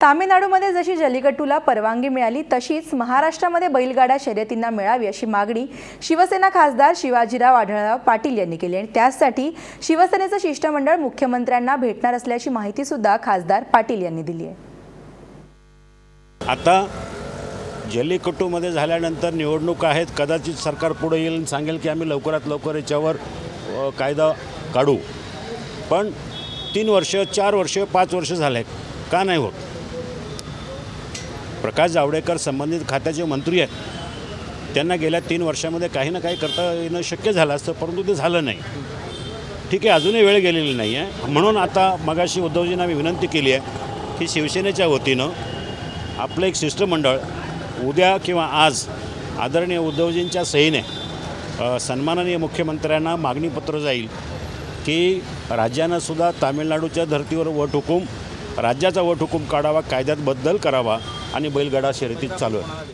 तामिळनाडूमध्ये जशी जलीकट्टूला परवानगी मिळाली तशीच महाराष्ट्रामध्ये बैलगाडा शर्यतींना मिळावी अशी मागणी शिवसेना खासदार शिवाजीराव आढळराव पाटील यांनी केली आणि त्यासाठी शिवसेनेचं शिष्टमंडळ मुख्यमंत्र्यांना भेटणार असल्याची माहितीसुद्धा खासदार पाटील यांनी दिली आहे. आता जल्लीकट्टूमध्ये झाल्यानंतर निवडणूक आहेत. कदाचित सरकार पुढे येईल आणि सांगेल की आम्ही लवकरात लवकर याच्यावर कायदा काढू. पण तीन वर्ष चार वर्ष पाच वर्ष झाले का नाही होत? प्रकाश जावडेकर संबंधित खात्याचे मंत्री आहेत त्यांना गेल्या तीन वर्षामध्ये काही ना काही करता येणं शक्य झालं असतं परंतु ते झालं नाही. ठीक आहे अजूनही वेळ गेलेली नाही आहे. म्हणून आता मगाशी उद्धवजींना मी विनंती केली आहे की शिवसेनेच्या वतीनं आपलं एक शिष्टमंडळ उद्या किंवा आज आदरणीय उद्धवजींच्या सहीने सन्माननीय मुख्यमंत्र्यांना मागणीपत्र जाईल की राज्यानं सुद्धा तामिळनाडूच्या धर्तीवर वट हुकूम राज्याचा वट हुकूम काढावा कायद्यात बदल करावा आणि बैलगाडा शर्यतीत चालू आहे.